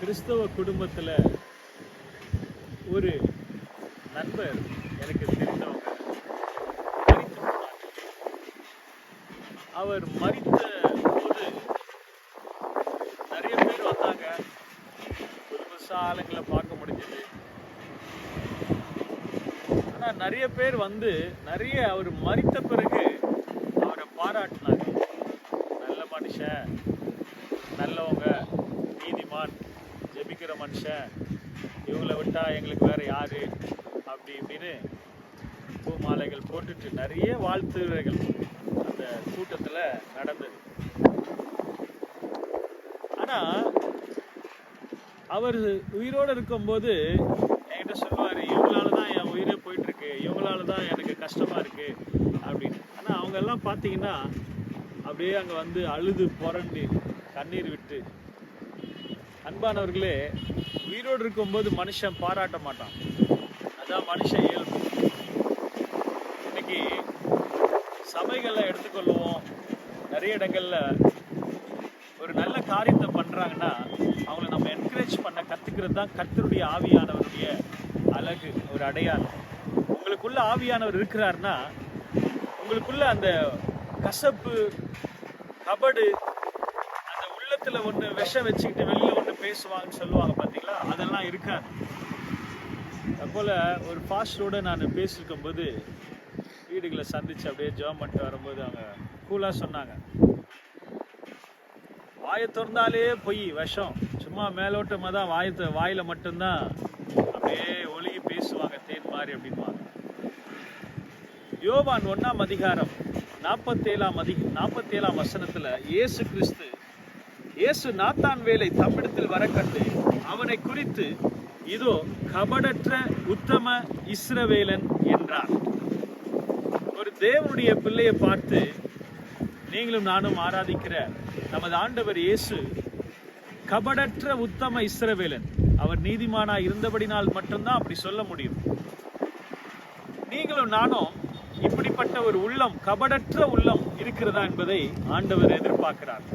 கிறிஸ்தவ குடும்பத்தில் ஒரு நண்பர் எனக்கு தெரிந்தவங்க. மரித்து அவர் மறித்த போது நிறைய பேர் வந்தாங்க. புது ஆளுங்களை பார்க்க முடிஞ்சது. ஆனால் நிறைய பேர் வந்து நிறைய அவர் மறித்த பிறகு அவரை பாராட்டினாங்க. நல்ல மனுஷன் நல்லவங்க நீதிமான். இருக்கிற மனுஷன் இவங்கள விட்டா எங்களுக்கு வேற யாரு? அப்படி இப்படின்னு பூமாலைகள் போட்டுட்டு நிறைய வாழ்த்துரைகள் அந்த கூட்டத்துல நடந்தது. ஆனா அவர் உயிரோடு இருக்கும்போது என்கிட்ட சொல்லுவார் இவங்களால தான் என் உயிரே போயிட்டு இருக்கு இவங்களால தான் எனக்கு கஷ்டமா இருக்கு அப்படின்னு. ஆனா அவங்க எல்லாம் பாத்தீங்கன்னா அப்படியே அங்க வந்து அழுது புரண்டு கண்ணீர் விட்டு அன்பானவர்களே உயிரோடு இருக்கும்போது மனுஷன் பாராட்ட மாட்டான். அதான் மனுஷன் இயல்பு. இன்னைக்கு சபைகளை எடுத்துக்கொள்வோம். நிறைய இடங்கள்ல ஒரு நல்ல காரியத்தை பண்றாங்கன்னா அவங்கள நம்ம என்கரேஜ் பண்ண கத்துக்கிறது தான் கத்தருடைய ஆவியானவருடைய அழகு ஒரு அடையாளம். உங்களுக்குள்ள ஆவியானவர் இருக்கிறாருன்னா உங்களுக்குள்ள அந்த கசப்பு கபடு அந்த உள்ளத்துல ஒன்று விஷம் வச்சுக்கிட்டு வெளியில் பேசுவாங்கன்னு சொல்லுவாங்க பாத்தீங்களா? அதெல்லாம் இருக்காது. அதுபோல் ஒரு ஃபாஸ்டரோட நான் பேசியிருக்கும் போது வீடுகளை சந்திச்சு அப்படியே ஜெபம் பண்ணிட்டு வரும்போது அவங்க கூலா சொன்னாங்க. வாயை திறந்தாலே பொய் விஷம். சும்மா மேலோட்டமாக தான் வாயத்தை வாயில மட்டும்தான் அப்படியே ஒழுகி பேசுவாங்க தேன் மாதிரி அப்படின்வாங்க யோவான் ஒன்றாம் அதிகாரம் நாற்பத்தேழாம் அதிக நாற்பத்தேழாம் வசனத்துல இயேசு கிறிஸ்து இயேசு நாத்தான் வேலை தம்மிடத்தில் வர கண்டு அவனை குறித்து இதோ கபடற்ற உத்தம இஸ்ரவேலன் என்றார். ஒரு தேவனுடைய பிள்ளையை பார்த்து நீங்களும் நானும் ஆராதிக்கிற நமது ஆண்டவர் இயேசு கபடற்ற உத்தம இஸ்ரவேலன். அவர் நீதிமானா இருந்தபடினால் மட்டும்தான் அப்படி சொல்ல முடியும். நீங்களும் நானும் இப்படிப்பட்ட ஒரு உள்ளம் கபடற்ற உள்ளம் இருக்கிறதா என்பதை ஆண்டவர் எதிர்பார்க்கிறார்.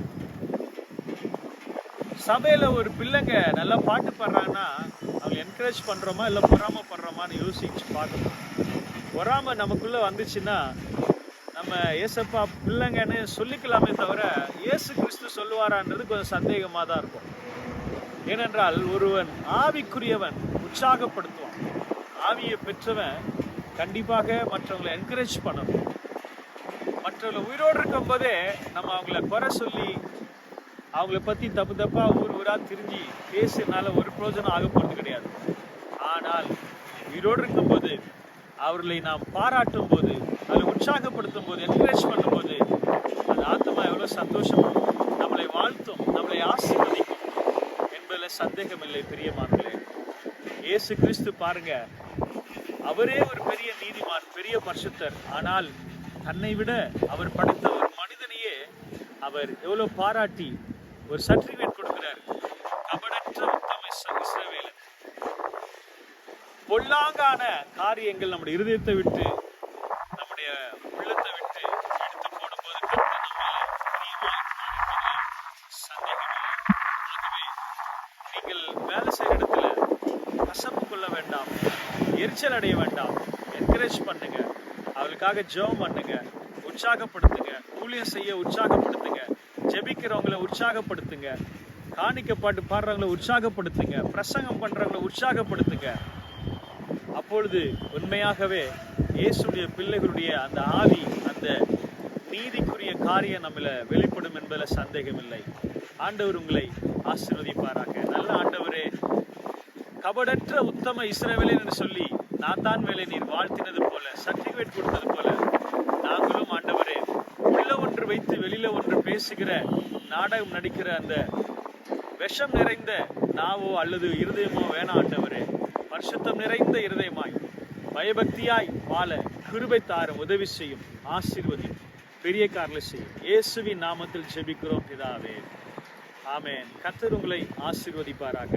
சபையில் ஒரு பிள்ளைங்க நல்லா பாட்டு பாடுறாங்கன்னா அவங்க என்கரேஜ் பண்ணுறோமா இல்லை பொறாமப்படுறோமான்னு யோசிச்சு பார்க்கணும் பொறாம நமக்குள்ளே வந்துச்சுன்னா நம்ம ஏசப்பா பிள்ளைங்கன்னு சொல்லிக்கலாமே தவிர இயேசு கிறிஸ்து சொல்லுவாரான்றது கொஞ்சம் சந்தேகமாக தான் இருக்கும். ஏனென்றால் ஒருவன் ஆவிக்குரியவன் உற்சாகப்படுத்துவான். ஆவியை பெற்றவன் கண்டிப்பாக மற்றவங்களை என்கரேஜ் பண்ணணும். மற்றவங்களை உயிரோடு இருக்கும் போதே நம்ம அவங்கள குறை சொல்லி அவங்கள பத்தி தப்பு தப்பா ஊர் ஊரா திரிஞ்சு பேசினால ஒரு பிரயோஜனம் ஆக போறது கிடையாது. ஆனால் உயிரோடு இருக்கும்போது அவர்களை நாம் பாராட்டும் போது அதை உற்சாகப்படுத்தும் போது என்கரேஜ் பண்ணும்போது அந்த ஆத்மா எவ்வளவு சந்தோஷமும் நம்மளை வாழ்த்தும் நம்மளை ஆசீர்வதிக்கும் என்பதில் சந்தேகம் இல்லை பிரியமானங்களே இயேசு கிறிஸ்து பாருங்க அவரே ஒரு பெரிய நீதிமான் பெரிய பரிசுத்தர். ஆனால் தன்னை விட அவர் படைத்த ஒரு மனிதனையே அவர் எவ்வளவு பாராட்டி ஒரு சர்டிபிகேட் கொடுக்கிறார். கபடற்ற உத்தம பொல்லாங்கான காரியங்கள் நம்முடைய இருதயத்தை விட்டு நம்முடைய உள்ளத்தை விட்டு எடுத்து போடும்போது நீங்கள் வேலை செய்கிற இடத்துல கசப்பு கொள்ள வேண்டாம் எரிச்சல் அடைய வேண்டாம். என்கரேஜ் பண்ணுங்க. அவளுக்காக ஜெபம் பண்ணுங்க. உற்சாகப்படுத்துங்க. ஊழியம் செய்ய உற்சாகப்படுத்துங்க. ஜெபிக்கிறவங்களை உற்சாகப்படுத்துங்க. காணிக்க பாட்டு பாடுறவங்களை உற்சாகப்படுத்துங்க. பிரசங்கம் பண்றவங்கள உற்சாகப்படுத்துங்க. அப்பொழுது உண்மையாகவே இயேசுடைய பிள்ளைகளுடைய அந்த ஆவி அந்த நீதிக்குரிய காரியம் நம்மள வெளிப்படும் என்பதில் சந்தேகம் இல்லை ஆண்டவர் உங்களை ஆசீர்வதிப்பாராக. நல்ல ஆண்டவரே கபடற்ற உத்தம இஸ்ரவேலன் என்று சொல்லி நாத்தான் வேலை நீர் வாழ்த்தினது போல சர்டிபிகேட் கொடுத்தது போல நாங்களும் ஆண்டவரே ஒன்று வைத்து வெளியில ஒன்று பேசுகிற நாடகம் நடிக்கிற அந்த விஷம் நிறைந்த நாவோ அல்லது இருதயமோ வேணா ஆண்டவரே. பரிசுத்தம் நிறைந்த இருதயமாய் பயபக்தியாய் வாழ கிருபை தாரும் உதவி செய்யும் ஆசீர்வதியும் பெரிய காரில் செய்யும். இயேசுவின் நாமத்தில் ஜெபிக்கிறோம் பிதாவே. ஆமேன். கத்தர் உங்களை ஆசீர்வதிப்பாராக.